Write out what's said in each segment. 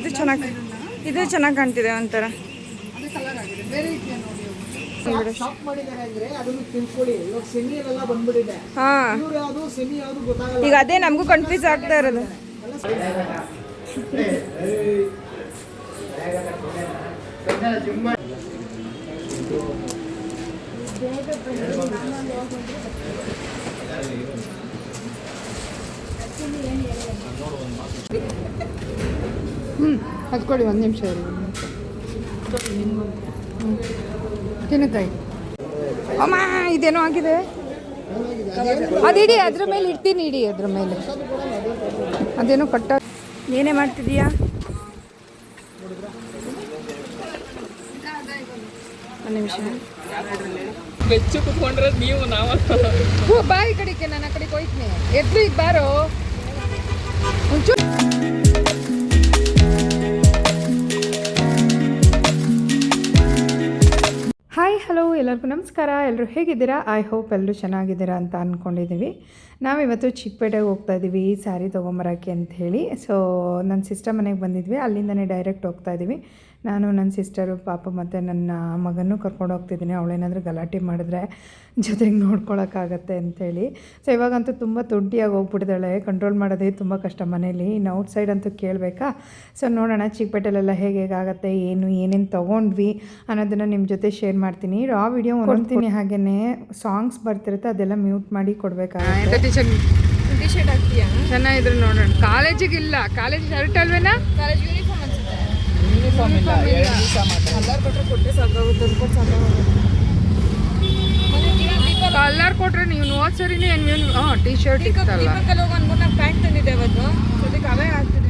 ಇದು ಚೆನ್ನಾಗಿ ಇದು ಚೆನ್ನಾಗಿ ಕಾಣ್ತಿದೆ ಒಂಥರ. ಅದು ಕಲರ್ ಆಗಿದೆ ಬೇರೆ ಇದೆಯಾ ನೋಡಿ ಶಾಪ್ ಮಾಡಿದ್ದಾರೆ ಅಂದ್ರೆ ಅದನ್ನು ತಿಳ್ಕೊಳ್ಳಿ. ಇವಾಗ ಸೆಮಿ ಎಲ್ಲ ಬಂದ್ಬಿಟ್ಟಿದೆ. ಹಾ. ಈಗ ಅದೇ ನಮಗೂ ಕನ್ಫ್ಯೂಸ್ ಆಗ್ತಾ ಇರೋದು. ಹ್ಞೂ ಕೊಡಿ ಒಂದು ನಿಮಿಷ ಹ್ಞೂ ತಿನ್ನುತ್ತಾಯಿ ಅಮ್ಮ ಇದೇನೋ ಆಗಿದೆ? ಅದಿಡಿ ಅದ್ರ ಮೇಲೆ ಇಡ್ತೀನಿ ಇಡಿ ಅದ್ರ ಮೇಲೆ. ಅದೇನೋ ಕಟ್ಟ ಏನೇ ಮಾಡ್ತಿದೀಯಾ ಒಂದು ನಿಮಿಷ. ಬೆಚ್ಚು ಕುತ್ಕೊಂಡ್ರೆ ನೀವು ನಾವು ಬಾಯಿ ಕಡೆಗೆ ನಾನು ಆ ಕಡೆಗೆ ಹೋಯ್ತೀನಿ. ಎದ್ರು ಈಗ ಬಾರೋ. ಹಲೋ, ಎಲ್ಲರಿಗೂ ನಮಸ್ಕಾರ. ಎಲ್ಲರೂ ಹೇಗಿದ್ದೀರಾ? ಐ ಹೋಪ್ ಎಲ್ಲರೂ ಚೆನ್ನಾಗಿದ್ದೀರಾ ಅಂತ ಅಂದ್ಕೊಂಡಿದ್ದೀವಿ ನಾವಿವತ್ತು ಚಿಕ್ಕಪೇಟೆಗೆ ಹೋಗ್ತಾ ಇದ್ದೀವಿ ಸ್ಯಾರಿ ತೊಗೊಂಬರೋಕ್ಕೆ ಅಂತ ಹೇಳಿ. ಸೊ ನನ್ನ ಸಿಸ್ಟರ್ ಮನೆಗೆ ಬಂದಿದ್ವಿ. ಅಲ್ಲಿಂದನೇ ಡೈರೆಕ್ಟ್ ಹೋಗ್ತಾ ಇದ್ದೀವಿ. ನಾನು ನನ್ನ ಸಿಸ್ಟರು ಪಾಪ ಮತ್ತು ನನ್ನ ಮಗನೂ ಕರ್ಕೊಂಡು ಹೋಗ್ತಿದ್ದೀನಿ. ಅವಳೇನಾದರೂ ಗಲಾಟೆ ಮಾಡಿದ್ರೆ ಜೊತೆಗೆ ನೋಡ್ಕೊಳಕ್ಕಾಗತ್ತೆ ಅಂತೇಳಿ. ಸೊ ಇವಾಗಂತೂ ತುಂಬ ತೊಡ್ಡಿಯಾಗಿ ಹೋಗ್ಬಿಟ್ಟಿದ್ದಾಳೆ. ಕಂಟ್ರೋಲ್ ಮಾಡೋದೇ ತುಂಬ ಕಷ್ಟ ಮನೇಲಿ. ಇನ್ನು ಔಟ್ ಸೈಡ್ ಅಂತೂ ಕೇಳಬೇಕಾ? ಸೊ ನೋಡೋಣ ಚಿಕ್ಕಪೇಟೆಲೆಲ್ಲ ಹೇಗೆ ಹೇಗಾಗತ್ತೆ ಏನು ಏನೇನು ತೊಗೊಂಡ್ವಿ ಅನ್ನೋದನ್ನು ನಿಮ್ಮ ಜೊತೆ ಶೇರ್ ಮಾಡ್ತೀನಿ. ರಾ ವಿಡಿಯೋ ಹೊಂದ್ತೀನಿ ಹಾಗೆಯೇ ಸಾಂಗ್ಸ್ ಬರ್ತಿರುತ್ತೆ ಅದೆಲ್ಲ ಮ್ಯೂಟ್ ಮಾಡಿ ಕೊಡಬೇಕಾಗುತ್ತೆ. ಚೆನ್ನಾಗಿದ್ರು ನೋಡೋಣ. ಕಾಲೇಜಿಗೆ ಇಲ್ಲ ಕಾಲೇಜ್ ಶರ್ಟ್ ಅಲ್ವೇನಾ? ಯೂನಿಫಾರ್ಮ್ ಇಲ್ಲ ಎರಡು ದಿವಸ ಮಾತ್ರ. ಕಲರ್ ಕೊಟ್ರೆ ನೀವು ನೋಡ್ ಸರಿನೇ ಏನು ಹಾಂ ಟಿ ಶರ್ಟ್ ಇತ್ತಲ್ಲ. ಪ್ಯಾಂಟ್ ತಂದಿದ್ದೆ ಅವತ್ತು. ಅದಕ್ಕೆ ಅವೇ ಆಗ್ತಿದೆ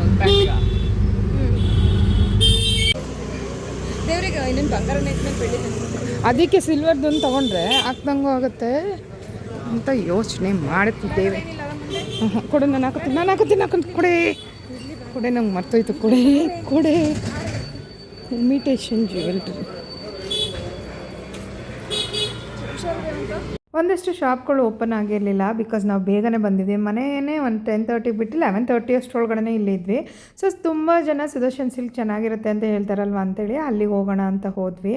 ಒಂದು ಪ್ಯಾಂಟಿಗ ದೇವ್ರಿಗೆ ಇನ್ನೊಂದು ಬಂಗಾರ ಅದಕ್ಕೆ ಸಿಲ್ವರ್ದೊಂದು ತಗೊಂಡ್ರೆ ಹಾಕ್ದಂಗೂ ಆಗುತ್ತೆ ಅಂತ ಯೋಚನೆ ಮಾಡುತ್ತಿದ್ದೇವೆ. ಕೊಡು ನಾನು ಹಾಕುತ್ತೆ ನಾನು ಹಾಕುತ್ತೀನಿ ಹಾಕೊಂಡು ಕೊಡೆ. ಕೊಡೆ ನಂಗೆ ಮರ್ತೋಯ್ತು ಕೊಡೆ ಕೊಡೆ. ಇಮಿಟೇಷನ್ ಜ್ಯುವೆಲ್ರಿ ಒಂದಷ್ಟು ಶಾಪ್ಗಳು ಓಪನ್ ಆಗಿರಲಿಲ್ಲ ಬಿಕಾಸ್ ನಾವು ಬೇಗನೆ ಬಂದಿದ್ವಿ. ಮನೆಯೇ ಒಂದು ಟೆನ್ ತರ್ಟಿ ಬಿಟ್ಟು ಲೆವೆನ್ ತರ್ಟಿ ಅಷ್ಟರೊಳಗಡೆ ಇಲ್ಲಿದ್ವಿ ಸೊ ತುಂಬ ಜನ ಸುದರ್ಶನ್ ಸಿಲ್ಕ್ ಚೆನ್ನಾಗಿರುತ್ತೆ ಅಂತ ಹೇಳ್ತಾರಲ್ವ ಅಂತೇಳಿ ಅಲ್ಲಿಗೆ ಹೋಗೋಣ ಅಂತ ಹೋದ್ವಿ.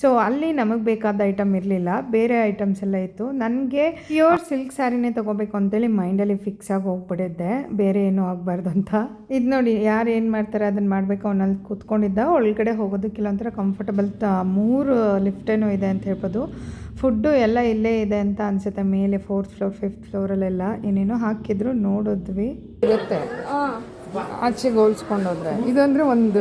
ಸೊ ಅಲ್ಲಿ ನಮಗೆ ಬೇಕಾದ ಐಟಮ್ ಇರಲಿಲ್ಲ. ಬೇರೆ ಐಟಮ್ಸ್ ಎಲ್ಲ ಇತ್ತು. ನನಗೆ ಪ್ಯೂರ್ ಸಿಲ್ಕ್ ಸ್ಯಾರಿನೇ ತೊಗೋಬೇಕು ಅಂತೇಳಿ ಮೈಂಡಲ್ಲಿ ಫಿಕ್ಸ್ ಆಗಿ ಹೋಗ್ಬಿಟ್ಟಿದ್ದೆ. ಬೇರೆ ಏನೂ ಆಗಬಾರ್ದು ಅಂತ. ಇದು ನೋಡಿ, ಯಾರು ಏನು ಮಾಡ್ತಾರೆ ಅದನ್ನು ಮಾಡಬೇಕು ಅವನಲ್ಲಿ ಕೂತ್ಕೊಂಡಿದ್ದ. ಒಳಗಡೆ ಹೋಗೋದಕ್ಕಿಲ್ಲ ಒಂಥರ ಕಂಫರ್ಟಬಲ್ ತ ಮೂರು ಲಿಫ್ಟೇನೋ ಇದೆ ಅಂತ ಹೇಳ್ಬೋದು. ಫುಡ್ಡು ಎಲ್ಲ ಇಲ್ಲೇ ಇದೆ ಅಂತ ಅನ್ಸುತ್ತೆ ಮೇಲೆ ಫೋರ್ತ್ ಫ್ಲೋರ್ ಫಿಫ್ತ್ ಫ್ಲೋರಲ್ಲೆಲ್ಲ ಏನೇನೋ ಹಾಕಿದ್ರು ನೋಡಿದ್ವಿ. ಇರುತ್ತೆ. ಆಚೆಗೆ ಹೋಲ್ಸ್ಕೊಂಡೋದ್ರೆ ಇದಂದ್ರೆ ಒಂದು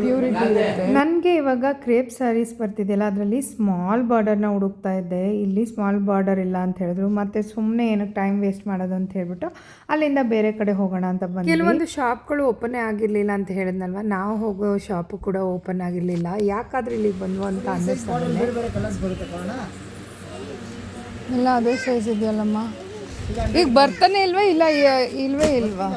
ಪ್ಯೂರಿಟಿ ಇರುತ್ತೆ. ನನಗೆ ಇವಾಗ ಕ್ರೇಪ್ ಸ್ಯಾರೀಸ್ ಬರ್ತಿದೆಯಲ್ಲ ಅದರಲ್ಲಿ ಸ್ಮಾಲ್ ಬಾರ್ಡರ್ನ ಹುಡುಕ್ತಾ ಇದ್ದೆ. ಇಲ್ಲಿ ಸ್ಮಾಲ್ ಬಾರ್ಡರ್ ಇಲ್ಲ ಅಂತ ಹೇಳಿದ್ರು. ಮತ್ತೆ ಸುಮ್ಮನೆ ಏನಕ್ಕೆ ಟೈಮ್ ವೇಸ್ಟ್ ಮಾಡೋದು ಅಂತ ಹೇಳ್ಬಿಟ್ಟು ಅಲ್ಲಿಂದ ಬೇರೆ ಕಡೆ ಹೋಗೋಣ ಅಂತ ಬಂದು ಕೆಲವೊಂದು ಶಾಪ್ಗಳು ಓಪನೇ ಆಗಿರಲಿಲ್ಲ ಅಂತ ಹೇಳಿದ್ನಲ್ವ? ನಾವು ಹೋಗೋ ಶಾಪು ಕೂಡ ಓಪನ್ ಆಗಿರಲಿಲ್ಲ. ಯಾಕಾದ್ರೆ ಇಲ್ಲಿಗೆ ಬಂದ್ವು ಅಂತ ಅನ್ನಿಸ್ತಾ ಇಲ್ಲ ಅದೇ ಸೈಜ್ ಇದೆಯಲ್ಲಮ್ಮ? ಈಗ ಬರ್ತಾನೆ ಇಲ್ವಾ? ಇಲ್ಲ ಇಲ್ವೇ ಇಲ್ವಾ?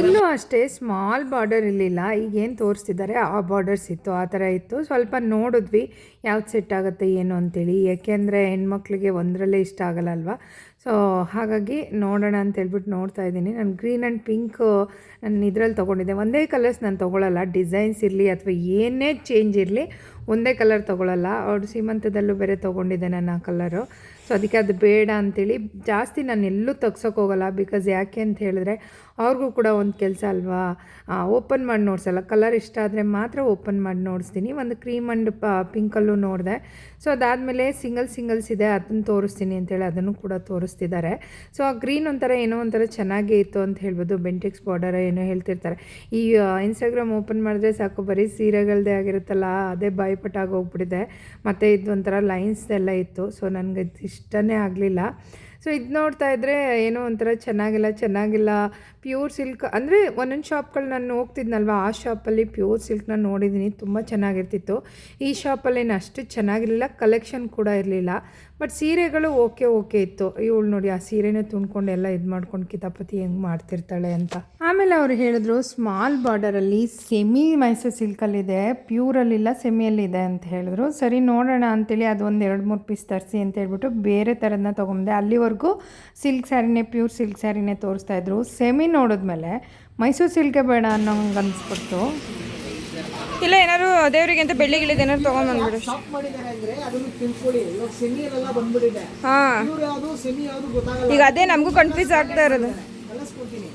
ಇಲ್ಲೂ ಅಷ್ಟೇ ಸ್ಮಾಲ್ ಬಾರ್ಡರ್ ಇರಲಿಲ್ಲ. ಈಗೇನು ತೋರಿಸ್ತಿದ್ದಾರೆ ಆ ಬಾರ್ಡರ್ಸ್ ಇತ್ತು ಆ ಥರ ಇತ್ತು. ಸ್ವಲ್ಪ ನೋಡಿದ್ವಿ ಯಾವ್ದು ಸೆಟ್ ಆಗುತ್ತೆ ಏನು ಅಂತೇಳಿ. ಯಾಕೆಂದರೆ ಹೆಣ್ಮಕ್ಳಿಗೆ ಒಂದರಲ್ಲೇ ಇಷ್ಟ ಆಗಲ್ಲ ಅಲ್ವಾ ಸೊ ಹಾಗಾಗಿ ನೋಡೋಣ ಅಂತ ಹೇಳ್ಬಿಟ್ಟು ನೋಡ್ತಾ ಇದ್ದೀನಿ. ನಾನು ಗ್ರೀನ್ ಆ್ಯಂಡ್ ಪಿಂಕ್ ನಾನು ಇದ್ರಲ್ಲಿ ತೊಗೊಂಡಿದ್ದೆ. ಒಂದೇ ಕಲರ್ಸ್ ನಾನು ತೊಗೊಳ್ಳಲ್ಲ ಡಿಸೈನ್ಸ್ ಇರಲಿ ಅಥವಾ ಏನೇ ಚೇಂಜ್ ಇರಲಿ ಒಂದೇ ಕಲರ್ ತೊಗೊಳ್ಳಲ್ಲ ಅವ್ರು ಸೀಮಂತದಲ್ಲೂ ಬೇರೆ ತೊಗೊಂಡಿದ್ದೆ ನಾನು ಆ ಕಲರು ಸೊ ಅದಕ್ಕೆ ಅದು ಬೇಡ ಅಂತೇಳಿ ಜಾಸ್ತಿ ನಾನು ಎಲ್ಲೂ ತೆಗ್ಸೋಕ್ಕೋಗಲ್ಲ ಬಿಕಾಸ್ ಯಾಕೆ ಅಂತ ಹೇಳಿದ್ರೆ ಅವ್ರಿಗೂ ಕೂಡ ಒಂದು ಕೆಲಸ ಅಲ್ವಾ? ಓಪನ್ ಮಾಡಿ ನೋಡ್ಸಲ್ಲ. ಕಲರ್ ಇಷ್ಟ ಆದರೆ ಮಾತ್ರ ಓಪನ್ ಮಾಡಿ ನೋಡಿಸ್ತೀನಿ. ಒಂದು ಕ್ರೀಮ್ ಆ್ಯಂಡ್ ಪ ಪಿಂಕಲ್ಲೂ ನೋಡಿದೆ. ಸೊ ಅದಾದಮೇಲೆ ಸಿಂಗಲ್ ಸಿಂಗಲ್ಸ್ ಇದೆ. ಅದನ್ನು ತೋರಿಸ್ತೀನಿ ಅಂತೇಳಿ ಅದನ್ನು ಕೂಡ ತೋರಿಸ್ತಿದ್ದಾರೆ. ಸೊ ಆ ಗ್ರೀನ್ ಒಂಥರ ಏನೋ ಒಂಥರ ಚೆನ್ನಾಗೇ ಇತ್ತು ಅಂತ ಹೇಳ್ಬೋದು. ಬೆಂಟಿಕ್ಸ್ ಬಾರ್ಡರ್ ಏನೋ ಹೇಳ್ತಿರ್ತಾರೆ. ಈ ಇನ್ಸ್ಟಾಗ್ರಾಮ್ ಓಪನ್ ಮಾಡಿದ್ರೆ ಸಾಕು. ಬರೀ ಸೀರೆಗಳದೇ ಆಗಿರುತ್ತಲ್ಲ, ಅದೇ ಬಾಯ್ಪಟ್ಟಾಗಿ ಹೋಗ್ಬಿಟ್ಟಿದೆ. ಮತ್ತು ಇದು ಒಂಥರ ಲೈನ್ಸ್ ಎಲ್ಲ ಇತ್ತು. ಸೊ ನನಗೆ ಇಷ್ಟನೇ ಆಗಲಿಲ್ಲ. ಸೊ ಇದು ನೋಡ್ತಾ ಇದ್ದರೆ ಏನೋ ಒಂಥರ ಚೆನ್ನಾಗಿಲ್ಲ ಚೆನ್ನಾಗಿಲ್ಲ. ಪ್ಯೂರ್ ಸಿಲ್ಕ್ ಅಂದರೆ ಒಂದೊಂದು ಶಾಪ್ಗಳು ನಾನು ಹೋಗ್ತಿದ್ನಲ್ವ ಆ ಶಾಪಲ್ಲಿ ಪ್ಯೂರ್ ಸಿಲ್ಕ್ನ ನೋಡಿದ್ದೀನಿ ತುಂಬ ಚೆನ್ನಾಗಿರ್ತಿತ್ತು. ಈ ಶಾಪಲ್ಲೇನು ಅಷ್ಟು ಚೆನ್ನಾಗಿರಲಿಲ್ಲ, ಕಲೆಕ್ಷನ್ ಕೂಡ ಇರಲಿಲ್ಲ. ಬಟ್ ಸೀರೆಗಳು ಓಕೆ ಓಕೆ ಇತ್ತು. ಇವಳು ನೋಡಿ ಆ ಸೀರೆನೇ ತುಂಡ್ಕೊಂಡು ಎಲ್ಲ ಇದು ಮಾಡ್ಕೊಂಡು ಕಿತಾಪತಿ ಹೆಂಗೆ ಮಾಡ್ತಿರ್ತಾಳೆ ಅಂತ. ಆಮೇಲೆ ಅವ್ರು ಹೇಳಿದ್ರು, ಸ್ಮಾಲ್ ಬಾರ್ಡರಲ್ಲಿ ಸೆಮಿ ಮೈಸೂರು ಸಿಲ್ಕಲ್ಲಿದೆ, ಪ್ಯೂರಲ್ಲಿಲ್ಲ, ಸೆಮಿಯಲ್ಲಿದೆ ಅಂತ ಹೇಳಿದ್ರು. ಸರಿ, ನೋಡೋಣ ಅಂತೇಳಿ ಅದು ಒಂದು ಎರಡು ಮೂರು ಪೀಸ್ ತರಿಸಿ ಅಂತ ಹೇಳ್ಬಿಟ್ಟು ಬೇರೆ ಥರದನ್ನ ತೊಗೊಂಡೆ ಅಲ್ಲಿವರೆಗೂ ಸಿಲ್ಕ್ ಸ್ಯಾರಿನೇ, ಪ್ಯೂರ್ ಸಿಲ್ಕ್ ಸ್ಯಾರಿನೇ ತೋರಿಸ್ತಾ ಇದ್ರು. ಸೆಮಿ ನೋಡಿದ್ಮೇಲೆ ಮೈಸೂರು ಸಿಲ್ಕೆ ಬೇಡ ಅನ್ನೋಂಗೆ ಅನಿಸ್ಬಿಡ್ತು. ಇಲ್ಲ ಏನಾದ್ರು ದೇವರಿಗೆ ಅಂತ ಬೆಳ್ಳಿ ಗಿಳಿದ ಏನಾದ್ರು ತಗೊಂಡ್ಬಂದ್ಬಿಡು. ಶಾಪ್ ಮಾಡಿದ್ದಾರೆ ಅಂದ್ರೆ ಅದನ್ನು ತಿಳ್ಕೊಳ್ಳಿ ಇವಾಗ ಸೆಮಿಯಲ್ಲೆಲ್ಲ ಬಂದ್ಬಿಟ್ಟಿದೆ. ಹಾಂ. ಇವ್ರು ಯಾವುದು ಸೆಮಿ ಯಾವುದು ಗೊತ್ತಾಗಲ್ಲ. ಈಗ ಅದೇ ನಮಗೂ ಕನ್ಫ್ಯೂಸ್ ಆಗ್ತಾ ಇರೋದು. ಕಳಿಸ್ಕೊಡ್ತೀನಿ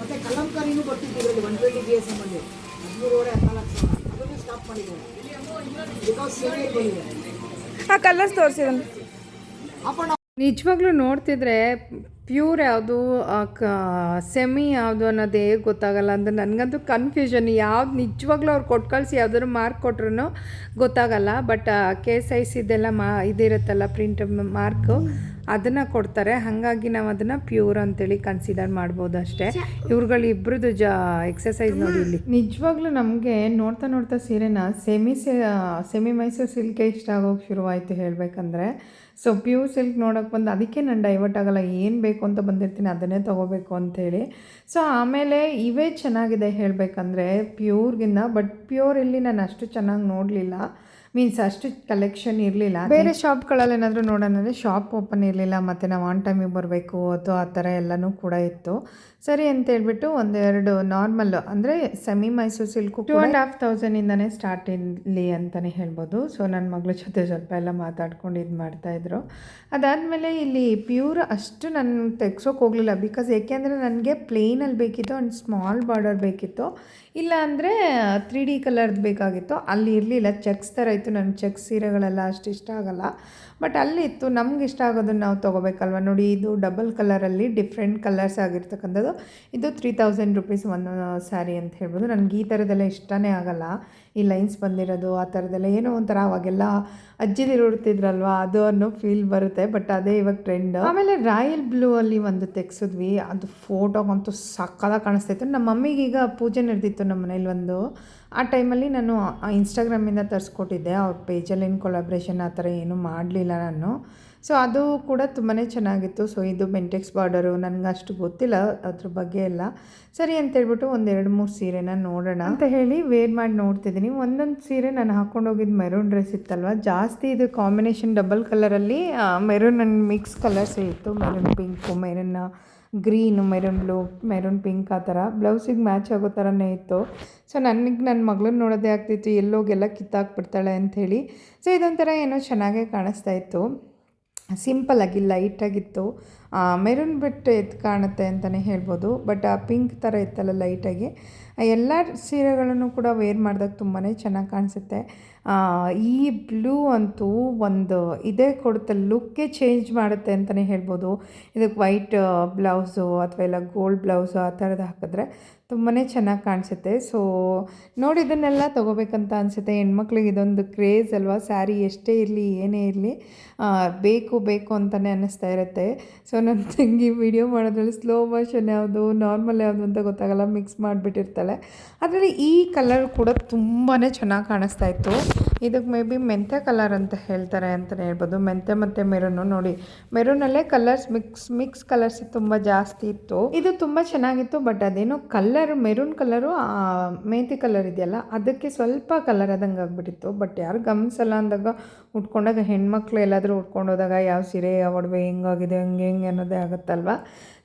ಮತ್ತೆ ಕಲಂಕಾರಿನೂ ಬರ್ತಿತ್ತು ಇದರಲ್ಲಿ one twenty G S M ಅಲ್ಲಿ. ಹದಿಮೂರುವರೆ ಹದಿನಾಲ್ಕು ಸಾವಿರ ಅದನ್ನು ಸ್ಟಾಪ್ ಮಾಡಿದ್ದಾರೆ ಬಿಕಾಸ್ ಸೆಮಿ ಬಂದಿದೆ ಆ ಕಲರ್ಸ್ ಅಪ್ ಅಂಡ್ ನಿಜವಾಗ್ಲೂ ನೋಡ್ತಿದ್ರೆ ಪ್ಯೂರ್ ಯಾವುದು ಸೆಮಿ ಯಾವುದು ಅನ್ನೋದೇ ಗೊತ್ತಾಗಲ್ಲ ಅಂದರೆ ನನಗಂತೂ ಕನ್ಫ್ಯೂಷನ್ ಯಾವ್ದು ನಿಜವಾಗ್ಲೂ ಅವ್ರು ಕೊಟ್ಟು ಕಳಿಸಿ ಯಾವ್ದಾದ್ರು ಮಾರ್ಕ್ ಕೊಟ್ರು ಗೊತ್ತಾಗಲ್ಲ. ಬಟ್ ಕೆ ಸೈಸ್ ಇದೆಲ್ಲ ಮಾ, ಇದಿರುತ್ತಲ್ಲ ಪ್ರಿಂಟ್ ಮಾರ್ಕು ಅದನ್ನು ಕೊಡ್ತಾರೆ. ಹಾಗಾಗಿ ನಾವು ಅದನ್ನು ಪ್ಯೂರ್ ಅಂತೇಳಿ ಕನ್ಸಿಡರ್ ಮಾಡ್ಬೋದು ಅಷ್ಟೇ. ಇವ್ರುಗಳು ಇಬ್ರದ್ದು ಜ ಎಕ್ಸಸೈಸ್ ನೋಡಿ ಇಲ್ಲಿ. ನಿಜವಾಗ್ಲೂ ನಮಗೆ ನೋಡ್ತಾ ನೋಡ್ತಾ ಸೀರೆನ ಸೆಮಿ ಸೆಮಿ ಮೈಸೂರು ಸಿಲ್ಕೇ ಇಷ್ಟ ಆಗೋಕೆ ಶುರುವಾಯಿತು ಹೇಳಬೇಕಂದ್ರೆ. ಸೊ ಪ್ಯೂರ್ ಸಿಲ್ಕ್ ನೋಡೋಕೆ ಬಂದು ಅದಕ್ಕೆ ನಾನು ಡೈವರ್ಟ್ ಆಗಲ್ಲ. ಏನು ಬೇಕು ಅಂತ ಬಂದಿರ್ತೀನಿ ಅದನ್ನೇ ತೊಗೋಬೇಕು ಅಂಥೇಳಿ ಸೊ ಆಮೇಲೆ ಇವೇ ಚೆನ್ನಾಗಿದೆ ಹೇಳಬೇಕಂದ್ರೆ ಪ್ಯೂರ್ಗಿಂತ ಬಟ್ ಪ್ಯೂರ್ ಇಲ್ಲಿ ನಾನು ಅಷ್ಟು ಚೆನ್ನಾಗಿ ನೋಡಲಿಲ್ಲ. ಮೀನ್ಸ್ ಅಷ್ಟು ಕಲೆಕ್ಷನ್ ಇರಲಿಲ್ಲ. ಬೇರೆ ಶಾಪ್ಗಳಲ್ಲಿ ಏನಾದರೂ ನೋಡೋಣ ಅಂದರೆ ಶಾಪ್ ಓಪನ್ ಇರಲಿಲ್ಲ ಮತ್ತು ನಾವು ಆನ್ ಟೈಮಿಗೆ ಬರಬೇಕು ಅಥವಾ ಆ ಥರ ಎಲ್ಲನೂ ಕೂಡ ಇತ್ತು. ಸರಿ ಅಂತ ಹೇಳ್ಬಿಟ್ಟು ಒಂದೆರಡು ನಾರ್ಮಲ್ ಅಂದರೆ semi Mysore silk two and half ತೌಸಂಡಿಂದನೇ start ಇಲ್ಲಿ ಅಂತಲೇ ಹೇಳ್ಬೋದು. ಸೊ ನನ್ನ ಮಗಳ ಜೊತೆ ಸ್ವಲ್ಪ ಎಲ್ಲ ಮಾತಾಡ್ಕೊಂಡು ಇದು ಮಾಡ್ತಾಯಿದ್ರು ಅದಾದಮೇಲೆ ಇಲ್ಲಿ ಪ್ಯೂರ್ ಅಷ್ಟು ನಾನು ತೆಗ್ಸೋಕೆ ಹೋಗಲಿಲ್ಲ. ಬಿಕಾಸ್ ಏಕೆಂದರೆ ನನಗೆ ಪ್ಲೇನಲ್ಲಿ ಬೇಕಿತ್ತು ಆ್ಯಂಡ್ ಸ್ಮಾಲ್ ಬಾರ್ಡರ್ ಬೇಕಿತ್ತು. ಇಲ್ಲ ಅಂದರೆ ತ್ರೀ ಡಿ ಕಲರ್ದು ಬೇಕಾಗಿತ್ತು. ಅಲ್ಲಿ ಇರಲಿಲ್ಲ. ಚೆಕ್ಸ್ ಥರ ಇತ್ತು. ನನ್ನ ಚೆಕ್ ಸೀರೆಗಳೆಲ್ಲ ಅಷ್ಟು ಇಷ್ಟ ಆಗಲ್ಲ. ಬಟ್ ಅಲ್ಲಿ ಇತ್ತು ನಮ್ಗೆ ಇಷ್ಟ ಆಗೋದನ್ನು ನಾವು ತೊಗೋಬೇಕಲ್ವ? ನೋಡಿ, ಇದು ಡಬಲ್ ಕಲರಲ್ಲಿ ಡಿಫ್ರೆಂಟ್ ಕಲರ್ಸ್ ಆಗಿರ್ತಕ್ಕಂಥದ್ದು. ಇದು ತ್ರೀ ತೌಸಂಡ್ ರುಪೀಸ್ ಒಂದು ಸ್ಯಾರಿ ಅಂತ ಹೇಳ್ಬೋದು. ನನಗೆ ಈ ಥರದ್ದೆಲ್ಲ ಇಷ್ಟನೇ ಆಗಲ್ಲ. ಈ ಲೈನ್ಸ್ ಬಂದಿರೋದು, ಆ ಥರದ್ದೆಲ್ಲ ಏನೋ ಒಂಥರ ಅವಾಗೆಲ್ಲ ಅಜ್ಜಿದಿರು ಉಡ್ತಿದ್ರಲ್ವ ಅದು ಅನ್ನೋ ಫೀಲ್ ಬರುತ್ತೆ ಬಟ್ ಅದೇ ಇವಾಗ ಟ್ರೆಂಡ್ ಆಮೇಲೆ ರಾಯಲ್ ಬ್ಲೂ ಅಲ್ಲಿ ಒಂದು ತೆಗ್ಸಿದ್ವಿ, ಅದು ಫೋಟೋಗಂತೂ ಸಕ್ಕದಾಗ ಕಾಣಿಸ್ತಾಯಿತ್ತು ನಮ್ಮ ಮಮ್ಮಿಗೆ ಈಗ ಪೂಜೆ ನಡೆದಿತ್ತು ನಮ್ಮ ಮನೇಲಿ ಒಂದು. ಆ ಟೈಮಲ್ಲಿ ನಾನು ಇನ್ಸ್ಟಾಗ್ರಾಮಿಂದ ತರಿಸ್ಕೊಟ್ಟಿದ್ದೆ, ಅವ್ರ ಪೇಜಲ್ಲಿ ಏನು ಕೊಲಾಬ್ರೇಷನ್ ಆ ಥರ ಏನೂ ಮಾಡಲಿಲ್ಲ ನಾನು. ಸೊ ಅದು ಕೂಡ ತುಂಬಾ ಚೆನ್ನಾಗಿತ್ತು. ಸೊ ಇದು ಮೆಂಟೆಕ್ಸ್ ಬಾರ್ಡರು ನನಗೆ ಅಷ್ಟು ಗೊತ್ತಿಲ್ಲ, ಅದ್ರ ಬಗ್ಗೆ ಎಲ್ಲ. ಸರಿ ಅಂತೇಳ್ಬಿಟ್ಟು ಒಂದು ಎರಡು ಮೂರು ಸೀರೆನ ನೋಡೋಣ. ಅಂತ ಹೇಳಿ ವೇರ್ ಮಾಡಿ ನೋಡ್ತಿದ್ದೀನಿ. ಒಂದೊಂದು ಸೀರೆ ನಾನು ಹಾಕ್ಕೊಂಡೋಗಿದ್ದು ಮೆರೂನ್ ಡ್ರೆಸ್ ಇತ್ತಲ್ವ? ಜಾಸ್ತಿ ಇದು ಕಾಂಬಿನೇಷನ್ ಡಬಲ್ ಕಲರಲ್ಲಿ ಮೆರೂನ್ ಆ್ಯಂಡ್ ಮಿಕ್ಸ್ ಕಲರ್ಸ್ ಇತ್ತು. Maroon pink maroon green maroon blue maroon pink ಆ ಥರ. ಬ್ಲೌಸಿಗೆ ಮ್ಯಾಚ್ ಆಗೋ ಥರನೇ ಇತ್ತು. ಸೊ ನನಗೆ ನನ್ನ ಮಗಳನ್ನ ನೋಡೋದೇ ಆಗ್ತಿತ್ತು. ಎಲ್ಲೋಗೆಲ್ಲ ಕಿತ್ತಾಕ್ಬಿಡ್ತಾಳೆ ಅಂಥೇಳಿ ಸೊ ಇದೊಂಥರ ಏನೋ ಚೆನ್ನಾಗೇ ಕಾಣಿಸ್ತಾ ಇತ್ತು. ಸಿಂಪಲ್ಲಾಗಿ ಲೈಟಾಗಿತ್ತು ಮೆರೂನ್ ಬಿಟ್ಟು ಎದ್ದು ಕಾಣುತ್ತೆ ಅಂತಲೇ ಹೇಳ್ಬೋದು ಬಟ್ ಆ ಪಿಂಕ್ ಥರ ಇತ್ತಲ್ಲ ಲೈಟಾಗಿ ಎಲ್ಲ ಸೀರೆಗಳನ್ನು ಕೂಡ ವೇರ್ ಮಾಡಿದಾಗ ತುಂಬಾ ಚೆನ್ನಾಗಿ ಕಾಣಿಸುತ್ತೆ. ಈ ಬ್ಲೂ ಅಂತೂ ಒಂದು ಇದೇ ಕೊಡುತ್ತೆ ಲುಕ್ಕೇ ಚೇಂಜ್ ಮಾಡುತ್ತೆ ಅಂತಲೇ ಹೇಳ್ಬೋದು. ಇದಕ್ಕೆ ವೈಟ್ ಬ್ಲೌಸು ಅಥವಾ ಇಲ್ಲ ಗೋಲ್ಡ್ ಬ್ಲೌಸು ಆ ಥರದ್ದು ಹಾಕಿದ್ರೆ ತುಂಬಾ ಚೆನ್ನಾಗಿ ಕಾಣಿಸುತ್ತೆ. ಸೊ ನೋಡಿ ಇದನ್ನೆಲ್ಲ ತೊಗೋಬೇಕಂತ ಅನಿಸುತ್ತೆ. ಹೆಣ್ಮಕ್ಳಿಗೆ ಇದೊಂದು ಕ್ರೇಜ್ ಅಲ್ವಾ? ಸ್ಯಾರಿ ಎಷ್ಟೇ ಇರಲಿ, ಏನೇ ಇರಲಿ ಬೇಕು ಬೇಕು ಅಂತಲೇ ಅನ್ನಿಸ್ತಾ ಇರುತ್ತೆ. ಸೊ ನನ್ನ ತಂಗಿ ವಿಡಿಯೋ ಮಾಡೋದ್ರಲ್ಲಿ ಸ್ಲೋ ಮೋಷನ್ ಯಾವುದು ನಾರ್ಮಲ್ ಯಾವುದು ಅಂತ ಗೊತ್ತಾಗಲ್ಲ ಮಿಕ್ಸ್ ಮಾಡಿಬಿಟ್ಟಿರ್ತಾಳೆ. ಅದರಲ್ಲಿ ಈ ಕಲರ್ ಕೂಡ ತುಂಬಾ ಚೆನ್ನಾಗಿ ಕಾಣಿಸ್ತಾ ಇತ್ತು. ಇದಕ್ಕೆ ಮೇ ಬಿ ಮೆಂತ್ಯ ಕಲರ್ ಅಂತ ಹೇಳ್ತಾರೆ ಅಂತಲೇ ಹೇಳ್ಬೋದು. ಮೆಂತ್ಯ ಮತ್ತು ಮೆರೂನು ನೋಡಿ. ಮೆರೂನಲ್ಲೇ ಕಲರ್ಸ್ ಮಿಕ್ಸ್ ಮಿಕ್ಸ್ ಕಲರ್ಸ್ ತುಂಬ ಜಾಸ್ತಿ ಇತ್ತು. ಇದು ತುಂಬ ಚೆನ್ನಾಗಿತ್ತು ಬಟ್ ಅದೇನೋ ಕಲರ್ ಮೆರೂನ್ ಕಲರು ಮೆಂತಿ ಕಲರ್ ಇದೆಯಲ್ಲ, ಅದಕ್ಕೆ ಸ್ವಲ್ಪ ಕಲರ್ ಆದಂಗೆ ಆಗ್ಬಿಟ್ಟಿತ್ತು. ಬಟ್ ಯಾರು ಗಮನಿಸಲ್ಲ ಅಂದಾಗ, ಉಟ್ಕೊಂಡಾಗ ಹೆಣ್ಮಕ್ಳು ಎಲ್ಲಾದರೂ ಉಟ್ಕೊಂಡೋದಾಗ, ಯಾವ ಸೀರೆ, ಯಾವ ಒಡವೆ ಹೆಂಗಾಗಿದೆ ಹಂಗೆ, ಹೆಂಗೆ ಅನ್ನೋದೇ ಆಗುತ್ತಲ್ವ?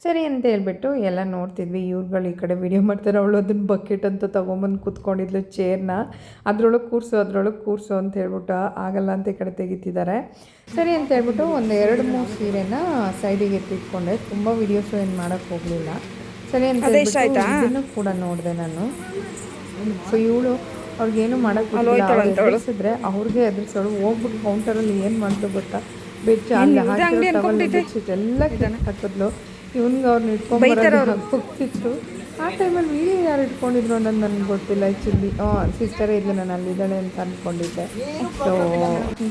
ಸರಿ ಅಂತ ಹೇಳ್ಬಿಟ್ಟು ಎಲ್ಲ ನೋಡ್ತಿದ್ವಿ. ಇವ್ರುಗಳು ಈ ಕಡೆ ವಿಡಿಯೋ ಮಾಡ್ತಾರೆ. ಅವಳು ಅದನ್ನ ಬಕೆಟ್ ಅಂತ ತೊಗೊಂಬಂದು ಕೂತ್ಕೊಂಡಿದ್ಲು ಚೇರ್ನ ಅದರೊಳಗೆ ಕೂರಿಸು ಅದರೊಳಗೆ ಕೂರಿಸು ಅಂತ ಹೇಳ್ಬಿಟ್ಟು ಆಗಲ್ಲ ಅಂತ ಈ ಕಡೆ ತೆಗಿತಿದ್ದಾರೆ. ಸರಿ ಅಂತ ಹೇಳ್ಬಿಟ್ಟು ಒಂದು ಎರಡು ಮೂರು ಸೀರೆನ ಸೈಡಿಗೆ ಎತ್ತಿಟ್ಕೊಂಡೆ ತುಂಬ ವೀಡಿಯೋಸು ಏನು ಮಾಡೋಕ್ಕೆ ಹೋಗಲಿಲ್ಲ. ಸರಿ ಅಂತ ಹೇಳ್ಬಿಟ್ಟು ಇದನ್ನು ಕೂಡ ನೋಡಿದೆ ನಾನು. ಸೊ ಇವಳು ಅವ್ರಿಗೇನು ಮಾಡೋಕ್ಕೆ ಎದುರಿಸಿದ್ರೆ ಅವ್ರಿಗೆ ಎದುರಿಸೋಳು. ಹೋಗ್ಬಿಟ್ಟು ಕೌಂಟರಲ್ಲಿ ಏನು ಮಾಡ್ತು ಗೊತ್ತಾ? ಬೆಚ್ಚ ಅಲ್ಲಿ ಟವಲ್ ಎಲ್ಲ ಹಾಕಿದ್ಲು ಇವನ್ಗೆ ಅವ್ರನ್ನ ಇಟ್ಕೊಂಡು ಆ ಟೈಮಲ್ಲಿ ವೀಡಿಯೋ ಯಾರು ಇಟ್ಕೊಂಡಿದ್ರು ಅನ್ನೋದು ನನಗೆ ಗೊತ್ತಿಲ್ಲ ಆ್ಯಕ್ಚುಲಿ ಹಾಂ ಸಿಸ್ಟರೇ ಇದ್ಲು ನಾನು ಅಲ್ಲಿದ್ದಾಳೆ ಅಂತ ಅಂದ್ಕೊಂಡಿದ್ದೆ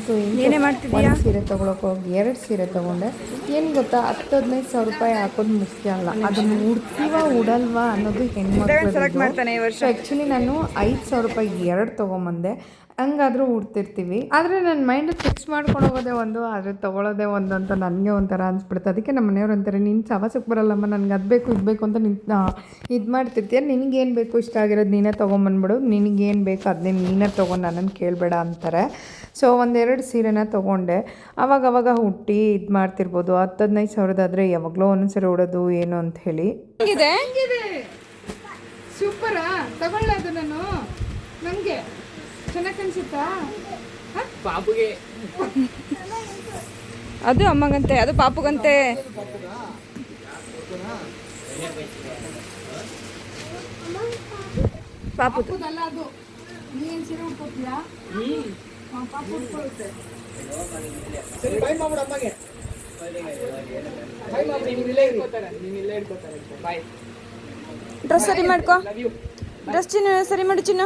ಸೊ ಏನೇ ಮಾಡ್ತಿದ್ದೆ ಸೀರೆ ತೊಗೊಳಕ್ಕೆ ಹೋಗಿ ಎರಡು ಸೀರೆ ತೊಗೊಂಡೆ. ಏನು ಗೊತ್ತಾ ಹತ್ತು ಹದಿನೈದು ಸಾವಿರ ರೂಪಾಯಿ ಹಾಕೋದು ಮುಖ್ಯ ಅಲ್ಲ. ಅದನ್ನು ಉಡ್ತೀವ ಉಡಲ್ವಾ ಅನ್ನೋದು ಹೆಣ್ಮಕ್ಳು ಆ್ಯಕ್ಚುಲಿ ನಾನು ಐದು ಸಾವಿರ ರೂಪಾಯಿ ಎರಡು ತೊಗೊಂಬಂದೆ. ಹಂಗಾದರೂ ಉಡ್ತಿರ್ತೀವಿ ಆದರೆ ನನ್ನ ಮೈಂಡ್ ಫಿಕ್ಸ್ ಮಾಡ್ಕೊಂಡು ಹೋಗೋದೇ ಒಂದು, ಆದರೆ ತೊಗೊಳೋದೇ ಒಂದು ಅಂತ ನನಗೆ ಒಂಥರ ಅನ್ಸ್ಬಿಡುತ್ತೆ. ಅದಕ್ಕೆ ನಮ್ಮ ಮನೆಯವ್ರು ಅಂತಾರೆ, ನೀನು ಸವಾಸಕ್ಕೆ ಬರಲ್ಲಮ್ಮ, ನನಗೆ ಅದು ಬೇಕು, ಇದು ಬೇಕು ಅಂತ ನಿನ್ ಇದು ಮಾಡ್ತಿರ್ತೀಯ? ನಿನಗೇನು ಬೇಕು? ಇಷ್ಟ ಆಗಿರೋದು ನೀನೇ ತೊಗೊಂಬಂದ್ಬಿಡು. ನಿನಗೇನು ಬೇಕು ಅದನ್ನೇ ನೀನೇ ತೊಗೊಂಡು ನನ್ನನ್ನು ಕೇಳಬೇಡ ಅಂತಾರೆ. ಸೊ, ಒಂದೆರಡು ಸೀರೆನ ತೊಗೊಂಡೆ. ಅವಾಗ ಅವಾಗ ಹುಟ್ಟಿ ಇದು ಮಾಡ್ತಿರ್ಬೋದು. ಹತ್ತು ಹದಿನೈದು ಸಾವಿರದಾದರೆ ಯಾವಾಗಲೂ ಒಂದೊಂದ್ಸರಿ ಉಡೋದು ಏನು ಅಂತ ಹೇಳಿ. ಸೂಪರಾ? ನಾನು ಚೆನ್ನಾಗಿ ಪಾಪುಗೆ. ಅದು ಅಮ್ಮಗಂತೆ ಅದು ಪಾಪುಗಂತೆ. ಪಾಪುದು ಅದು. ನೀನ್ ಸೀರೆ ಉಟ್ಕೋತೀಯಾ? ಪಾಪ ಉಟ್ಕೊಳ್ಳುತ್ತೆ ಸರಿ ಬೈ ಮಾಡ್ಬಿಡು ಅಮ್ಮಗೆ. ಬೈ ಮಾಡ್ಬಿಡಿ ನೀನು ಇಲ್ಲೇ ಇರಿ. ನೀನು ಇಲ್ಲೇ ಇಟ್ಕೋತಾರೆ. ಬಾಯ್ ಡ್ರೆಸ್ ಸರಿ ಮಾಡ್ಕೋ. ಡ್ರೆಸ್ ಚಿನ್ನ ಸರಿ ಮಾಡು ಚಿನ್ನ.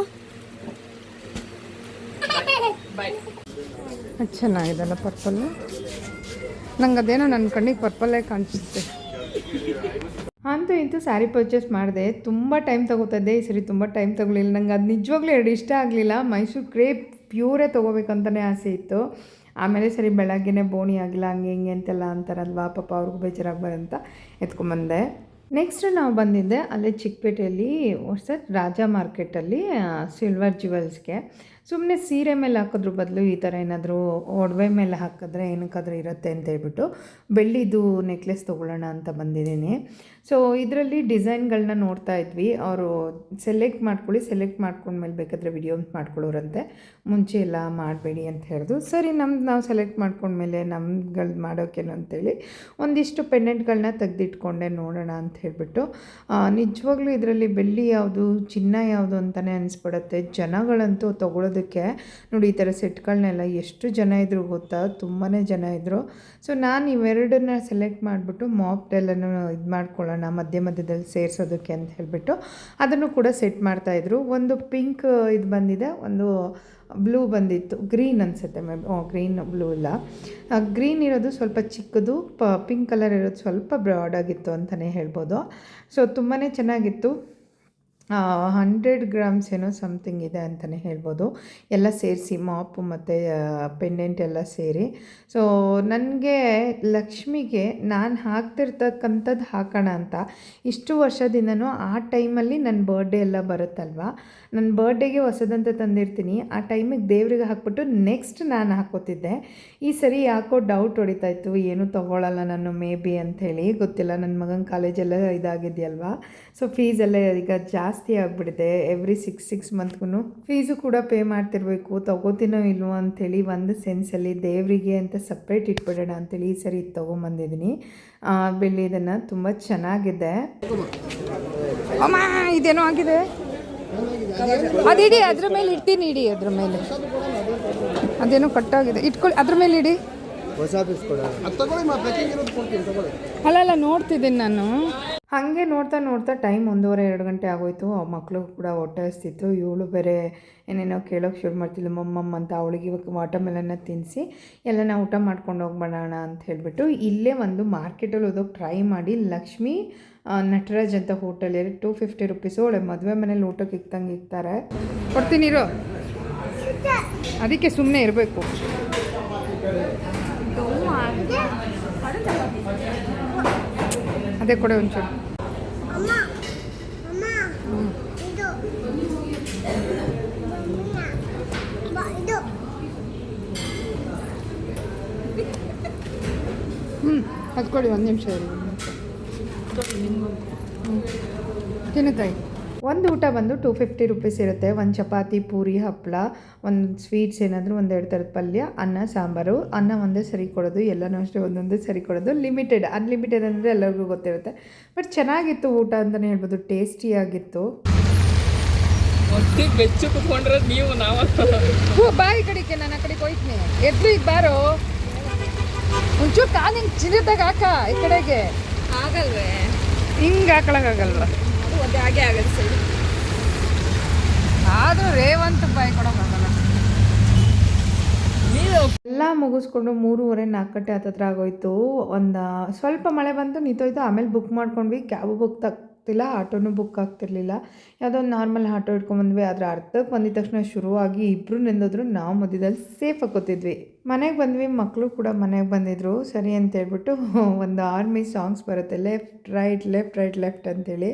ಚೆನ್ನಾಗಿದೆಲ್ಲ ಪರ್ಪಲ್. ನಂಗೆ ಅದೇನೋ ನನ್ನ ಕಣ್ಣಿಗೆ ಪರ್ಪಲ್ಲೇ ಕಾಣಿಸುತ್ತೆ. ಅಂತೂ ಇಂತೂ ಸ್ಯಾರಿ ಪರ್ಚೇಸ್ ಮಾಡಿದೆ. ತುಂಬ ಟೈಮ್ ತಗೋತದೆ ಈ ಸರಿ ತುಂಬ ಟೈಮ್ ತಗೊಳ್ಳಿಲ್ಲ ನಂಗೆ ಅದು ನಿಜವಾಗ್ಲೂ ಎರಡು ಇಷ್ಟ ಆಗಲಿಲ್ಲ. ಮೈಸೂರು ಕ್ರೇಪ್ ಪ್ಯೂರೇ ತೊಗೋಬೇಕಂತಲೇ ಆಸೆ ಇತ್ತು. ಆಮೇಲೆ ಸರಿ, ಬೆಳಗ್ಗೆನೇ ಬೋಣಿ ಆಗಿಲ್ಲ, ಹಂಗೆ ಹಿಂಗೆ ಅಂತೆಲ್ಲ ಅಂತಾರಲ್ವಾ? ಪಾಪ ಅವ್ರಿಗೂ ಬೇಜಾರಾಗ್ಬಾರ್ದು ಅಂತ ಎತ್ಕೊಂಬಂದೆ. ನೆಕ್ಸ್ಟ್ ನಾವು ಬಂದಿದ್ದೆ ಅಲ್ಲೇ ಚಿಕ್ಕಪೇಟೆಯಲ್ಲಿ ಹೊಸ ರಾಜ ಮಾರ್ಕೆಟಲ್ಲಿ ಸಿಲ್ವರ್ ಜ್ಯುವೆಲ್ಸ್ಗೆ ಸುಮ್ಮನೆ ಸೀರೆ ಮೇಲೆ ಹಾಕೋದ್ರ ಬದಲು ಈ ಥರ ಏನಾದರೂ ಒಡವೆ ಮೇಲೆ ಹಾಕಿದ್ರೆ ಏನಕ್ಕಾದ್ರೂ ಇರುತ್ತೆ ಅಂತ ಹೇಳ್ಬಿಟ್ಟು ಬೆಳ್ಳಿದು ನೆಕ್ಲೆಸ್ ತೊಗೊಳ್ಳೋಣ ಅಂತ ಬಂದಿದ್ದೀನಿ. ಸೊ ಇದರಲ್ಲಿ ಡಿಸೈನ್ಗಳನ್ನ ನೋಡ್ತಾ ಇದ್ವಿ. ಅವರು ಸೆಲೆಕ್ಟ್ ಮಾಡ್ಕೊಳ್ಳಿ, ಸೆಲೆಕ್ಟ್ ಮಾಡ್ಕೊಂಡ್ಮೇಲೆ ಬೇಕಾದರೆ ವಿಡಿಯೋ ಮಾಡ್ಕೊಳ್ಳೋರಂತೆ. ಮುಂಚೆ ಎಲ್ಲ ಮಾಡಬೇಡಿ ಅಂತ ಹೇಳಿದ್ರು ಸರಿ, ನಮ್ದು ನಾವು ಸೆಲೆಕ್ಟ್ ಮಾಡ್ಕೊಂಡ್ಮೇಲೆ ನಮ್ಗಳು ಮಾಡೋಕೇನು ಅಂತೇಳಿ ಒಂದಿಷ್ಟು ಪೆಂಡೆಂಟ್ಗಳನ್ನ ತೆಗೆದಿಟ್ಕೊಂಡೆ ನೋಡೋಣ ಅಂತ ಹೇಳಿಬಿಟ್ಟು ನಿಜವಾಗ್ಲೂ ಇದರಲ್ಲಿ ಬೆಳ್ಳಿ ಯಾವುದು, ಚಿನ್ನ ಯಾವುದು ಅಂತಲೇ ಅನಿಸ್ಬಿಡತ್ತೆ. ಜನಗಳಂತೂ ತೊಗೊಳೋದಕ್ಕೆ ನೋಡಿ ಈ ಥರ ಸೆಟ್ಗಳನ್ನೆಲ್ಲ ಎಷ್ಟು ಜನ ಇದ್ರು ಗೊತ್ತಾ? ತುಂಬಾ ಜನ ಇದ್ದರು ಸೊ ನಾನು ಇವೆರಡನ್ನ ಸೆಲೆಕ್ಟ್ ಮಾಡಿಬಿಟ್ಟು ಮಾಪ್ ಇದು ಮಾಡ್ಕೊಳ್ಳೋಣ ಮಧ್ಯ ಮಧ್ಯದಲ್ಲಿ ಸೇರಿಸೋದಕ್ಕೆ ಅಂತ ಹೇಳಿಬಿಟ್ಟು ಅದನ್ನು ಕೂಡ ಸೆಟ್ ಮಾಡ್ತಾಯಿದ್ರು ಒಂದು ಪಿಂಕ್ ಇದು ಬಂದಿದೆ. ಒಂದು ಬ್ಲೂ ಬಂದಿತ್ತು. ಗ್ರೀನ್ ಅನಿಸುತ್ತೆ ಮೇ ಗ್ರೀನ್, ಬ್ಲೂ ಇಲ್ಲ. ಗ್ರೀನ್ ಇರೋದು ಸ್ವಲ್ಪ ಚಿಕ್ಕದು ಪಿಂಕ್ ಕಲರ್ ಇರೋದು ಸ್ವಲ್ಪ ಬ್ರಾಡಾಗಿತ್ತು ಅಂತಲೇ ಹೇಳ್ಬೋದು. ಸೊ ತುಂಬಾ ಚೆನ್ನಾಗಿತ್ತು. ಹಂಡ್ರೆಡ್ ಗ್ರಾಮ್ಸ್ ಏನೋ ಸಮಥಿಂಗ್ ಇದೆ ಅಂತಲೇ ಹೇಳ್ಬೋದು. ಎಲ್ಲ ಸೇರಿಸಿ ಮಾಪು ಮತ್ತು ಪೆಂಡೆಂಟ್ ಎಲ್ಲ ಸೇರಿ. ಸೊ ನನಗೆ ಲಕ್ಷ್ಮಿಗೆ ನಾನು ಹಾಕ್ತಿರ್ತಕ್ಕಂಥದ್ದು ಹಾಕೋಣ ಅಂತ ಇಷ್ಟು ವರ್ಷದಿಂದನೂ ಆ ಟೈಮಲ್ಲಿ ನನ್ನ ಬರ್ಡೇ ಎಲ್ಲ ಬರುತ್ತಲ್ವ? ನನ್ನ ಬರ್ಡೇಗೆ ಹೊಸದಂತ ತಂದಿರ್ತೀನಿ. ಆ ಟೈಮಿಗೆ ದೇವರಿಗೆ ಹಾಕ್ಬಿಟ್ಟು ನೆಕ್ಸ್ಟ್ ನಾನು ಹಾಕೋತಿದ್ದೆ. ಈ ಸರಿ ಯಾಕೋ ಡೌಟ್ ಹೊಡಿತಾ ಇತ್ತು. ಏನೂ ತೊಗೊಳಲ್ಲ ನಾನು ಮೇ ಬಿ ಅಂಥೇಳಿ. ಗೊತ್ತಿಲ್ಲ ನನ್ನ ಮಗನ ಕಾಲೇಜೆಲ್ಲ ಇದಾಗಿದೆಯಲ್ವಾ? ಸೊ ಫೀಸೆಲ್ಲ ಈಗ ಜಾಸ್ತಿ ಆಗಿಬಿಟ್ಟಿದೆ. ಎವ್ರಿ ಸಿಕ್ಸ್ ಸಿಕ್ಸ್ ಮಂತ್ಗೂ ಫೀಸು ಕೂಡ ಪೇ ಮಾಡ್ತಿರ್ಬೇಕು. ತೊಗೋತೀನೋ ಇಲ್ವೋ ಅಂಥೇಳಿ ಒಂದು ಸೆನ್ಸಲ್ಲಿ ದೇವರಿಗೆ ಅಂತ ಸಪ್ರೇಟ್ ಇಟ್ಬಿಡೋಣ ಅಂತೇಳಿ ಈ ಸರಿ ಇದು ತೊಗೊಂಬಂದಿದ್ದೀನಿ ಬೆಳ್ಳಿ ಇದನ್ನು ತುಂಬ ಚೆನ್ನಾಗಿದೆ. ಅಮ್ಮ ಇದೇನೋ ಆಗಿದೆ? ಅದಿಡಿ ಅದ್ರ ಮೇಲೆ ಇಡ್ತೀನಿ ಇಡಿ ಅದ್ರ ಮೇಲೆ. ಅದೇನೋ ಕಟ್ಟಾಗಿದೆ. ಇಟ್ಕೊಳ್ಳಿ ಅದ್ರ ಮೇಲೆ ಇಡಿ. ಅಲ್ಲ ಅಲ್ಲ ನೋಡ್ತಿದ್ದೀನಿ ನಾನು. ಹಾಗೆ ನೋಡ್ತಾ ನೋಡ್ತಾ ಟೈಮ್ ಒಂದೂವರೆ, ಎರಡು ಗಂಟೆ ಆಗೋಯ್ತು. ಮಕ್ಕಳು ಕೂಡ ಹೊಟ್ಟೆ ಹಸ್ತಿತ್ತು ಇವಳು ಬೇರೆ ಏನೇನೋ ಕೇಳೋಕೆ ಶುರು ಮಾಡ್ತಿಲ್ಲ ಮಮ್ಮಮ್ಮ ಅಂತ ಅವಳಿಗೆ ಇವಾಗ ವಾಟರ್ಮೆಲನ್ನ ತಿನ್ನಿಸಿ ಎಲ್ಲ ನಾವು ಊಟ ಮಾಡ್ಕೊಂಡು ಹೋಗ್ಬೇಡೋಣ ಅಂತ ಹೇಳಿಬಿಟ್ಟು ಇಲ್ಲೇ ಒಂದು ಮಾರ್ಕೆಟಲ್ಲಿ ಹೋದೋಗಿ ಟ್ರೈ ಮಾಡಿ ಲಕ್ಷ್ಮಿ ನಟರಾಜ್ ಅಂತ ಹೋಟೆಲ್ ಟೂ ಫಿಫ್ಟಿ ರುಪೀಸು ಒಳ್ಳೆ ಮದುವೆ ಮನೇಲಿ ಊಟಕ್ಕೆ ಇಕ್ತಂಗೆ ಇಕ್ತಾರೆ. ಕೊಡ್ತೀನಿ ಇರೋ. ಅದಕ್ಕೆ ಸುಮ್ಮನೆ ಇರಬೇಕು. ಅದೇ ಕೊಡೆ ಒಂಚೂರು. ಹ್ಞೂ ಅದು ಕೊಡಿ ಒಂದು ನಿಮಿಷ ಇರಿ. ತಿನ್ನಕಾಯಿ ಒಂದು ಊಟ ಬಂದು ಟೂ ಫಿಫ್ಟಿ ರುಪೀಸ್ ಇರುತ್ತೆ. ಒಂದು ಚಪಾತಿ ಪೂರಿ ಹಪ್ಪಳ ಒಂದು ಸ್ವೀಟ್ಸ್ ಏನಾದರೂ ಒಂದೆರಡು ಥರದ ಪಲ್ಯ ಅನ್ನ ಸಾಂಬಾರು. ಅನ್ನ ಒಂದೇ ಸರಿ ಕೊಡೋದು ಎಲ್ಲನೂ ಅಷ್ಟೇ ಒಂದೊಂದೇ ಸರಿ ಕೊಡೋದು. ಲಿಮಿಟೆಡ್ ಅನ್ಲಿಮಿಟೆಡ್ ಅಂದರೆ ಎಲ್ಲರಿಗೂ ಗೊತ್ತಿರುತ್ತೆ. ಬಟ್ ಚೆನ್ನಾಗಿತ್ತು ಊಟ ಅಂತಲೇ ಹೇಳ್ಬೋದು. ಟೇಸ್ಟಿಯಾಗಿತ್ತು. ಬೆಚ್ಚು ಕುತ್ಕೊಂಡಿರೋದು ನೀವು ನಾವು. ಬಾಯಿ ಕಡೆಗೆ ನಾನು ಆ ಕಡೆಗೆ ಹೋಯ್ತೀನಿ ಎದ್ರು ಈಗ ಬಾರೋ. ಒಂಚೂರು ಕಾಲಿಂಗ್ ಚಿನ್ನದಾಗ ಹಾಕ ಈ ಕಡೆಗೆ. ಆಗಲ್ವೇ ಹಿಂಗೆ ಹಾಕೊಳಕ್ಕಾಗಲ್ವ ಅದು ಹಾಗೆ ಆಗತ್ತೆ ಸರಿ. ಆದರೂ ರೇವಂತ್ ಬಾಯ್ ಕೊಡೋಕ್ಕಾಗಲ್ಲ ಎಲ್ಲ ಮುಗಿಸ್ಕೊಂಡು ಮೂರುವರೆ ನಾಲ್ಕು ಗಂಟೆ ಹತ್ತತ್ರ ಆಗೋಯ್ತು. ಒಂದು ಸ್ವಲ್ಪ ಮಳೆ ಬಂತು ನಿಂತೋಯ್ತು. ಆಮೇಲೆ ಬುಕ್ ಮಾಡ್ಕೊಂಡ್ವಿ. ಕ್ಯಾಬು ಬುಕ್ ತಾಗ್ತಿಲ್ಲ ಆಟೋನೂ ಬುಕ್ ಆಗ್ತಿರ್ಲಿಲ್ಲ. ಯಾವುದೋ ಒಂದು ನಾರ್ಮಲ್ ಆಟೋ ಇಟ್ಕೊಂಡ್ಬಂದ್ವಿ ಅದರ ಅರ್ಧಕ್ಕೆ ಬಂದಿದ ತಕ್ಷಣ ಶುರುವಾಗಿ ಇಬ್ಬರು ನಿಂದಿದ್ರು ನಾವು ಮಧ್ಯದಲ್ಲಿ ಸೇಫ್ ಕೂತಿದ್ವಿ. ಮನೆಗೆ ಬಂದ್ವಿ. ಮಕ್ಕಳು ಕೂಡ ಮನೆಗೆ ಬಂದಿದ್ರು. ಸರಿ ಅಂತ ಹೇಳ್ಬಿಟ್ಟು ಒಂದು ಆರ್ಮಿ ಸಾಂಗ್ಸ್ ಬರುತ್ತೆ. Left right left right left ಅಂತೇಳಿ.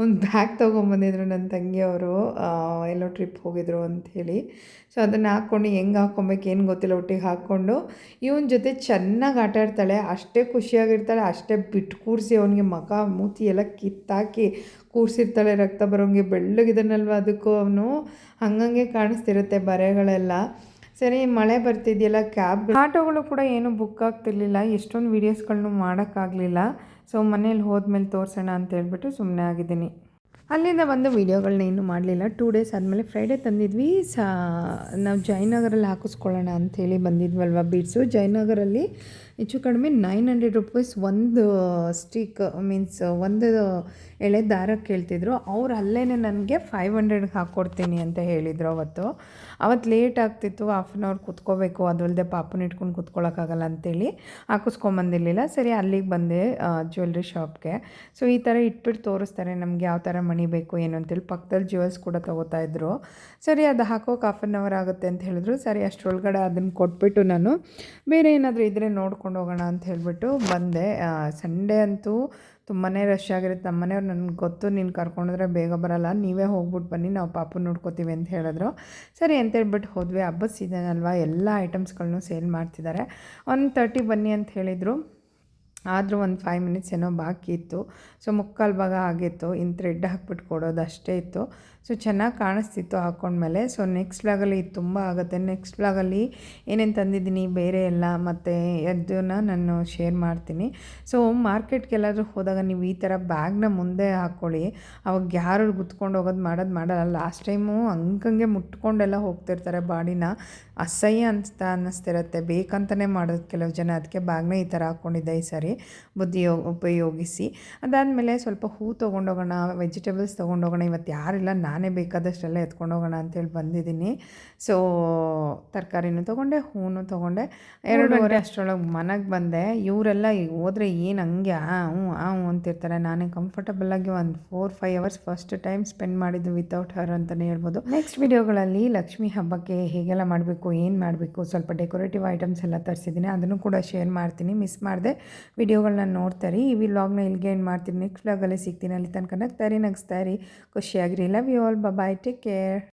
ಒಂದು ಬ್ಯಾಗ್ ತೊಗೊಂಬಂದಿದ್ರು ನನ್ನ ತಂಗಿಯವರು ಎಲ್ಲೋ ಟ್ರಿಪ್ ಹೋಗಿದ್ರು ಅಂಥೇಳಿ ಸೊ ಅದನ್ನು ಹಾಕ್ಕೊಂಡು ಹೆಂಗೆ ಹಾಕ್ಕೊಬೇಕು, ಏನು ಗೊತ್ತಿಲ್ಲ. ಒಟ್ಟಿಗೆ ಹಾಕ್ಕೊಂಡು ಇವನ ಜೊತೆ ಚೆನ್ನಾಗಿ ಆಟ ಆಡ್ತಾಳೆ. ಅಷ್ಟೇ ಖುಷಿಯಾಗಿರ್ತಾಳೆ ಅಷ್ಟೇ ಬಿಟ್ಟು ಕೂರಿಸಿ ಅವನಿಗೆ ಮಗ, ಮೂತಿ ಎಲ್ಲ ಕಿತ್ತಾಕಿ ಕೂರಿಸಿರ್ತಾಳೆ, ರಕ್ತ ಬರೋಂಗೆ ಬೆಳ್ಳಗಿದನಲ್ವ ಅದಕ್ಕೂ ಅವನು? ಹಂಗಂಗೆ ಕಾಣಿಸ್ತಿರುತ್ತೆ ಬರೆಗಳೆಲ್ಲ. ಸರಿ, ಮಳೆ ಬರ್ತಿದೆಯಲ್ಲ ಕ್ಯಾಬ್ ಆಟೋಗಳು ಕೂಡ ಏನು ಬುಕ್ ಆಗ್ತಿರ್ಲಿಲ್ಲ, ಎಷ್ಟೊಂದು ವೀಡಿಯೋಸ್ಗಳನ್ನೂ ಮಾಡೋಕ್ಕಾಗಲಿಲ್ಲ. ಸೊ ಮನೇಲಿ ಹೋದ್ಮೇಲೆ ತೋರಿಸೋಣ ಅಂತ ಹೇಳ್ಬಿಟ್ಟು ಸುಮ್ಮನೆ ಆಗಿದ್ದೀನಿ. ಅಲ್ಲಿಂದ ಬಂದು ವೀಡಿಯೋಗಳನ್ನ ಏನು ಮಾಡಲಿಲ್ಲ. ಟೂ ಡೇಸ್ ಆದಮೇಲೆ ಫ್ರೈಡೇ ತಂದಿದ್ವಿ. ಸಾ, ನಾವು ಜಯನಗರಲ್ಲಿ ಹಾಕಿಸ್ಕೊಳ್ಳೋಣ ಅಂಥೇಳಿ ಬಂದಿದ್ವಲ್ವ ಬೀಡ್ಸು ಜಯನಗರಲ್ಲಿ ಹೆಚ್ಚು ಕಡಿಮೆ ನೈನ್ ಹಂಡ್ರೆಡ್ ರುಪೀಸ್ ಒಂದು ಸ್ಟಿಕ್ ಮೀನ್ಸ್ ಒಂದು ಎಳೆ ದಾರ ಕೇಳ್ತಿದ್ರು. ಅವ್ರು ಅಲ್ಲೇ ನನಗೆ ಫೈವ್ ಹಂಡ್ರೆಡ್ಗೆ ಹಾಕ್ಕೊಡ್ತೀನಿ ಅಂತ ಹೇಳಿದರು ಅವತ್ತು. ಅವತ್ತು ಲೇಟ್ ಆಗ್ತಿತ್ತು ಹಾಫ್ ಆನ್ ಅವರ್ ಕುತ್ಕೋಬೇಕು ಅದಲ್ಲದೆ ಪಾಪನ ಇಟ್ಕೊಂಡು ಕುತ್ಕೊಳ್ಳೋಕ್ಕಾಗಲ್ಲ ಅಂತೇಳಿ ಹಾಕಿಸ್ಕೊಂಬಂದಿರಲಿಲ್ಲ. ಸರಿ, ಅಲ್ಲಿಗೆ ಬಂದೆ ಜ್ಯುವೆಲ್ರಿ ಶಾಪ್ಗೆ ಸೊ ಈ ಥರ ಇಟ್ಬಿಟ್ಟು ತೋರಿಸ್ತಾರೆ, ನಮ್ಗೆ ಯಾವ ಥರ ಮಣಿ ಬೇಕು, ಏನು ಅಂತೇಳಿ. ಪಕ್ಕದಲ್ಲಿ ಜ್ಯುವೆಲ್ಸ್ ಕೂಡ ತೊಗೋತಾ ಇದ್ರು. ಸರಿ, ಅದು ಹಾಕೋಕೆ ಹಾಫ್ ಆನ್ ಅವರ್ ಆಗುತ್ತೆ ಅಂತ ಹೇಳಿದ್ರು. ಸರಿ, ಅಷ್ಟರೊಳಗಡೆ ಅದನ್ನು ಕೊಟ್ಬಿಟ್ಟು ನಾನು ಬೇರೆ ಏನಾದರೂ ಇದ್ದರೆ ನೋಡ್ಕೊಂಡು ಹೋಗೋಣ ಅಂತ ಹೇಳಿಬಿಟ್ಟು ಬಂದೆ. ಸಂಡೇ ಅಂತೂ ತುಂಬಾ ರಶ್ ಆಗಿರುತ್ತೆ. ನಮ್ಮ ಮನೆಯವ್ರು ನನಗೆ ಗೊತ್ತು, ನೀನು ಕರ್ಕೊಂಡಿದ್ರೆ ಬೇಗ ಬರಲ್ಲ. ನೀವೇ ಹೋಗ್ಬಿಟ್ಟು ಬನ್ನಿ, ನಾವು ಪಾಪು ನೋಡ್ಕೋತೀವಿ ಅಂತ ಹೇಳಿದ್ರು. ಸರಿ ಅಂತ ಹೇಳ್ಬಿಟ್ಟು ಹೋದ್ವಿ. ಹಬ್ಬದ ಸೀಸನ್ ಅಲ್ವಾ? ಎಲ್ಲ ಐಟಮ್ಸ್ಗಳನ್ನೂ ಸೇಲ್ ಮಾಡ್ತಿದ್ದಾರೆ ಒನ್ ತರ್ಟಿ ಬನ್ನಿ ಅಂತ ಹೇಳಿದರು. ಆದರೂ ಒಂದು ಫೈವ್ ಮಿನಿಟ್ಸ್ ಏನೋ ಬಾಕಿ ಇತ್ತು. ಸೊ ಮುಕ್ಕಾಲು ಭಾಗ ಆಗಿತ್ತು. ಇನ್ನು ಥ್ರೆಡ್ ಹಾಕ್ಬಿಟ್ಟು ಕೊಡೋದು ಅಷ್ಟೇ ಇತ್ತು. ಸೊ ಚೆನ್ನಾಗಿ ಕಾಣಿಸ್ತಿತ್ತು ಹಾಕ್ಕೊಂಡ್ಮೇಲೆ ಸೊ ನೆಕ್ಸ್ಟ್ ಬ್ಲಾಗಲ್ಲಿ ಇದು ತುಂಬ ಆಗುತ್ತೆ. ನೆಕ್ಸ್ಟ್ ಬ್ಲಾಗಲ್ಲಿ ಏನೇನು ತಂದಿದ್ದೀನಿ, ಬೇರೆ ಎಲ್ಲ ಮತ್ತು ಅದನ್ನು ನಾನು ಶೇರ್ ಮಾಡ್ತೀನಿ. ಸೊ ಮಾರ್ಕೆಟ್ಗೆಲ್ಲಾದರೂ ಹೋದಾಗ ನೀವು ಈ ಥರ ಬ್ಯಾಗ್ನ ಮುಂದೆ ಹಾಕ್ಕೊಳ್ಳಿ ಅವಾಗ ಯಾರು ಗುತ್ಕೊಂಡು ಹೋಗೋದು ಮಾಡೋದು ಮಾಡಲ್ಲ. ಲಾಸ್ಟ್ ಟೈಮು ಹಂಗಂಗೆ ಮುಟ್ಕೊಂಡೆಲ್ಲ ಹೋಗ್ತಿರ್ತಾರೆ ಬಾಡಿನ. ಅಸಹ್ಯ ಅನಿಸ್ತಾ ಅನ್ನಿಸ್ತಿರತ್ತೆ ಬೇಕಂತಲೇ ಮಾಡೋದು ಕೆಲವು ಜನ. ಅದಕ್ಕೆ ಬ್ಯಾಗ್ನ ಈ ಥರ ಹಾಕ್ಕೊಂಡಿದ್ದೆ ಈ ಸರಿ. ಬುದ್ಧಿ ಉಪಯೋಗಿಸಿ. ಅದಾದಮೇಲೆ ಸ್ವಲ್ಪ ಹೂ ತೊಗೊಂಡೋಗೋಣ ವೆಜಿಟೇಬಲ್ಸ್ ತೊಗೊಂಡೋಗೋಣ ಇವತ್ತು ಯಾರಿಲ್ಲ ನಾನೇ ಬೇಕಾದಷ್ಟೆಲ್ಲ ಎತ್ಕೊಂಡೋಗೋಣ ಅಂತೇಳಿ ಬಂದಿದ್ದೀನಿ. ಸೊ ತರಕಾರಿನೂ ತೊಗೊಂಡೆ ಹೂನು ತೊಗೊಂಡೆ. ಎರಡೂವರೆ ಅಷ್ಟರೊಳಗೆ ಮನೆಗೆ ಬಂದೆ. ಇವರೆಲ್ಲ ಹೋದರೆ ಏನು ಹಂಗೆ ಆ ಹ್ಞೂ ಆ ಹ್ಞೂ ಅಂತಿರ್ತಾರೆ. ನಾನೇ ಕಂಫರ್ಟಬಲಾಗಿ ಒಂದು four five hours first time spend ಮಾಡಿದ್ದು ವಿತೌಟ್ ಹರ್ ಅಂತಲೇ ಹೇಳ್ಬೋದು. ನೆಕ್ಸ್ಟ್ ವಿಡಿಯೋಗಳಲ್ಲಿ ಲಕ್ಷ್ಮಿ ಹಬ್ಬಕ್ಕೆ ಹೇಗೆಲ್ಲ ಮಾಡಬೇಕು ಏನು ಮಾಡಬೇಕು ಸ್ವಲ್ಪ ಡೆಕೋರೇಟಿವ್ ಐಟಮ್ಸ್ ಎಲ್ಲ ತರಿಸಿದ್ದೀನಿ. ಅದನ್ನು ಕೂಡ ಶೇರ್ ಮಾಡ್ತೀನಿ ಮಿಸ್ ಮಾಡಿದೆ. ವಿಡಿಯೋಗಳನ್ನ ನೋಡ್ತಾರೆ. ಈ ವ್ಲಾಗ್ನ ಇಲ್ಲಿಗೆ ಏನು ಮಾಡ್ತೀನಿ. ನೆಕ್ಸ್ಟ್ ವ್ಲಾಗಲ್ಲಿ ಸಿಗ್ತೀನಿ. ಅಲ್ಲಿ ತನಕ ನಗ್ತಾರಿ ನಗಿಸ್ತಾರಿ ಖುಷಿಯಾಗಿರಿ. Love you all bye take care